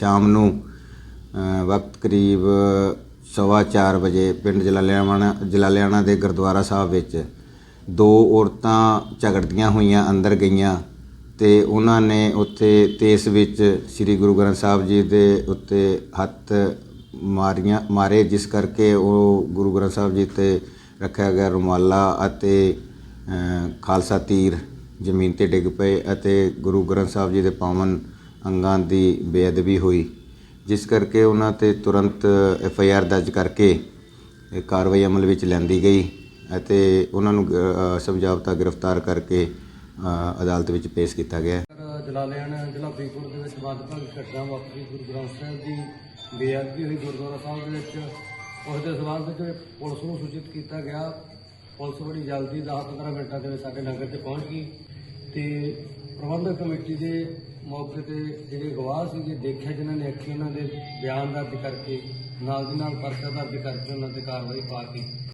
ਸ਼ਾਮ ਨੂੰ ਵਕਤ ਕਰੀਬ ਸਵਾ ਚਾਰ ਵਜੇ ਪਿੰਡ ਜਲਾਲਿਆਣਾ ਜਲਾਲਿਆਣਾ ਦੇ ਗੁਰਦੁਆਰਾ ਸਾਹਿਬ ਵਿੱਚ ਦੋ ਔਰਤਾਂ ਝਗੜਦੀਆਂ ਹੋਈਆਂ ਅੰਦਰ ਗਈਆਂ ਤੇ ਉਹਨਾਂ ਨੇ ਉੱਥੇ ਤੇਸ ਵਿੱਚ ਸ੍ਰੀ ਗੁਰੂ ਗ੍ਰੰਥ ਸਾਹਿਬ ਜੀ ਦੇ ਉੱਤੇ ਹੱਥ ਮਾਰੀਆਂ, ਮਾਰੇ, ਜਿਸ ਕਰਕੇ ਉਹ ਗੁਰੂ ਗ੍ਰੰਥ ਸਾਹਿਬ ਜੀ ਤੇ ਰੱਖਿਆ ਗਿਆ ਰੁਮਾਲਾ ਅਤੇ ਖਾਲਸਾ ਤੀਰ ਜ਼ਮੀਨ ਤੇ ਡਿੱਗ ਪਏ ਅਤੇ ਗੁਰੂ ਗ੍ਰੰਥ ਸਾਹਿਬ ਜੀ ਦੇ ਪਾਵਨ ਅੰਗਾਂ ਦੀ ਬੇਅਦਬੀ ਹੋਈ, ਜਿਸ ਕਰਕੇ ਉਹਨਾਂ ਤੇ ਤੁਰੰਤ ਐਫ ਆਈ ਆਰ ਦਰਜ ਕਰਕੇ ਇਹ ਕਾਰਵਾਈ ਅਮਲ ਵਿੱਚ ਲੈਂਦੀ ਗਈ ਅਤੇ ਉਹਨਾਂ ਨੂੰ ਸਮਝਾਵਤਾ ਗ੍ਰਿਫਤਾਰ ਕਰਕੇ ਅਦਾਲਤ ਵਿੱਚ ਪੇਸ਼ ਕੀਤਾ ਗਿਆ। ਸਰ ਜਲਾਲਿਆਣਾ ਜ਼ਿਲ੍ਹਾ ਫਰੀਦਕੋਟ ਦੇ ਵਿੱਚ ਵੱਧ ਵੱਧ ਘਟਨਾ ਵਾਪਰੀ। ਗੁਰੂ ਗ੍ਰੰਥ ਸਾਹਿਬ ਦੀ ਬੇਅਦਬੀ ਹੋਈ ਗੁਰਦੁਆਰਾ ਸਾਹਿਬ ਦੇ ਵਿੱਚ। ਉਸ ਦੇ ਸਬੰਧ ਵਿੱਚ ਪੁਲਿਸ ਨੂੰ ਸੂਚਿਤ ਕੀਤਾ ਗਿਆ। ਪੁਲਿਸ ਬੜੀ ਜਲਦੀ 10-15 ਮਿੰਟਾਂ ਦੇ ਵਿੱਚ ਸਾਡੇ ਨਗਰ 'ਚ ਪਹੁੰਚ ਗਈ ਤੇ ਪ੍ਰਬੰਧਕ ਕਮੇਟੀ ਦੇ ਮੌਕੇ ਤੇ ਜਿਹੜੇ ਗਵਾਹ ਸੀਗੇ, ਦੇਖਿਆ ਜਿਨ੍ਹਾਂ ਨੇ ਅੱਖੀ ਉਹਨਾਂ ਦੇ ਬਿਆਨ ਦਰਜ ਕਰਕੇ, ਨਾਲ ਦੀ ਨਾਲ ਪਰਚਾ ਦਰਜ ਕਰਕੇ ਉਹਨਾਂ ਤੇ ਕਾਰਵਾਈ ਪਾ ਕੇ